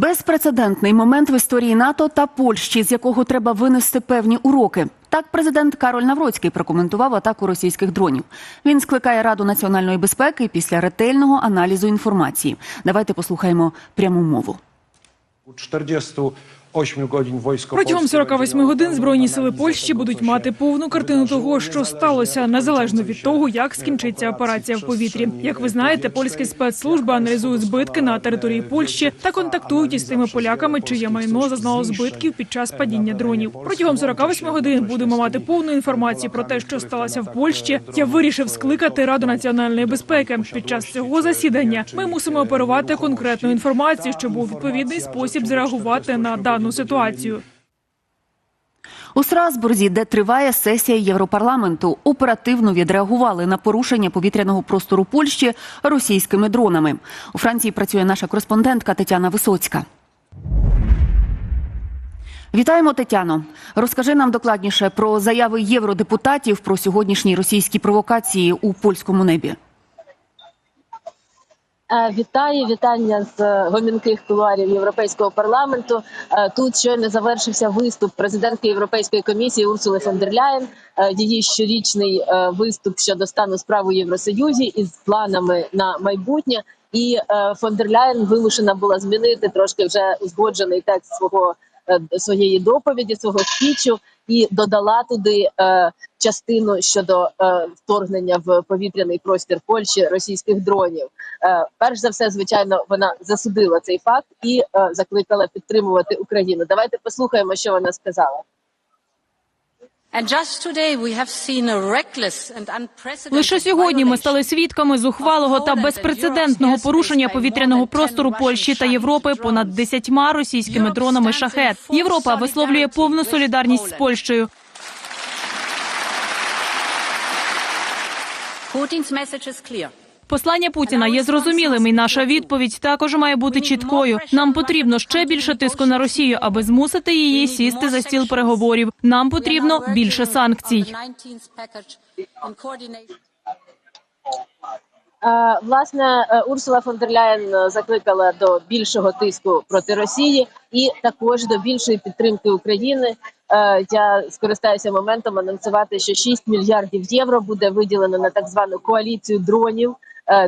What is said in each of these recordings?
Безпрецедентний момент в історії НАТО та Польщі, з якого треба винести певні уроки. Так, президент Кароль Навроцький прокоментував атаку російських дронів. Він скликає Раду національної безпеки після ретельного аналізу інформації. Давайте послухаємо пряму мову. 48 годин войсько Протягом польське 48 виділило годин збройні сили Польщі будуть мати повну картину того, що сталося, незалежно від того, як скінчиться операція в повітрі. Як ви знаєте, польські спецслужби аналізують збитки на території Польщі та контактують із тими поляками, чиє майно зазнало збитків під час падіння дронів. Протягом 48 годин будемо мати повну інформацію про те, що сталося в Польщі. Я вирішив скликати Раду національної безпеки. Під час цього засідання ми мусимо оперувати конкретну інформацію, щоб у відповідний спосіб зреагувати на дану ситуацію. У Страсбурзі, де триває сесія Європарламенту, оперативно відреагували на порушення повітряного простору Польщі російськими дронами. У Франції працює наша кореспондентка Тетяна Висоцька. Вітаємо, Тетяно. Розкажи нам докладніше про заяви євродепутатів про сьогоднішні російські провокації у польському небі. Е, Вітаю, вітання з е, гомінких кулуарів Європейського парламенту. Е, Тут щойно завершився виступ президентки Європейської комісії Урсули фон дер Ляєн. Е, Її щорічний виступ щодо стану справ у Євросоюзі із планами на майбутнє. І е, фон дер Ляєн вимушена була змінити трошки вже узгоджений текст свого своєї доповіді, свого спічу, і додала туди е, частину щодо е, вторгнення в повітряний простір Польщі російських дронів. Е, перш за все, звичайно, вона засудила цей факт і е, закликала підтримувати Україну. Давайте послухаємо, що вона сказала. Лише сьогодні ми стали свідками зухвалого та безпрецедентного порушення повітряного простору Польщі та Європи понад десятьма російськими дронами шахет. Європа висловлює повну солідарність з Польщею. Putin's message is clear. Послання Путіна є зрозумілим, і наша відповідь також має бути чіткою. Нам потрібно ще більше тиску на Росію, аби змусити її сісти за стіл переговорів. Нам потрібно більше санкцій. Власне, е, Урсула фон дер Ляєн е, закликала до більшого тиску проти Росії і також до більшої підтримки України. Е, Я скористаюся моментом анонсувати, що 6 мільярдів євро буде виділено на так звану коаліцію дронів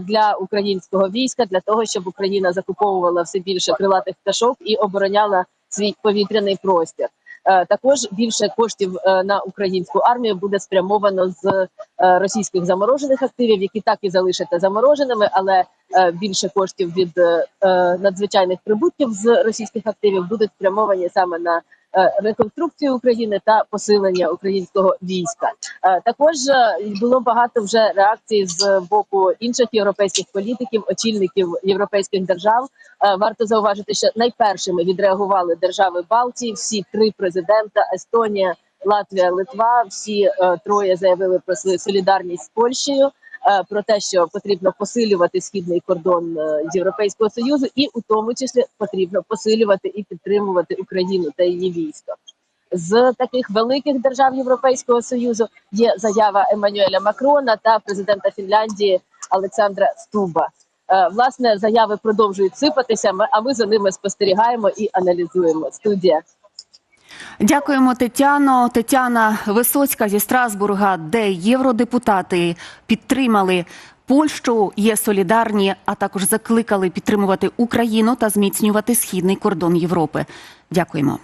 для українського війська, для того, щоб Україна закуповувала все більше крилатих пташок і обороняла свій повітряний простір. Е, Також більше коштів е, на українську армію буде спрямовано з е, російських заморожених активів, які так і залишаться замороженими, але е, більше коштів від е, е, надзвичайних прибутків з російських активів будуть спрямовані саме на е, реконструкцію України та посилення українського війська. Е, Також е, було багато вже реакцій з боку інших європейських політиків, очільників європейських держав. Варто зауважити, що найпершими відреагували держави Балтії. Всі три президента Естонія, Латвія, Литва. Всі е, троє заявили про свою солідарність з Польщею. Е, Про те, що потрібно посилювати східний кордон е, Європейського союзу, і у тому числі потрібно посилювати і підтримувати Україну та її військо. З таких великих держав Європейського союзу є заява Еммануеля Макрона та президента Фінляндії Олександра Стуба. Е, Власне, заяви продовжують сипатися. А ми за ними спостерігаємо і аналізуємо. Студія. Дякуємо, Тетяно. Тетяна Висоцька зі Страсбурга, де євродепутати підтримали Польщу, є солідарні, а також закликали підтримувати Україну та зміцнювати східний кордон Європи. Дякуємо.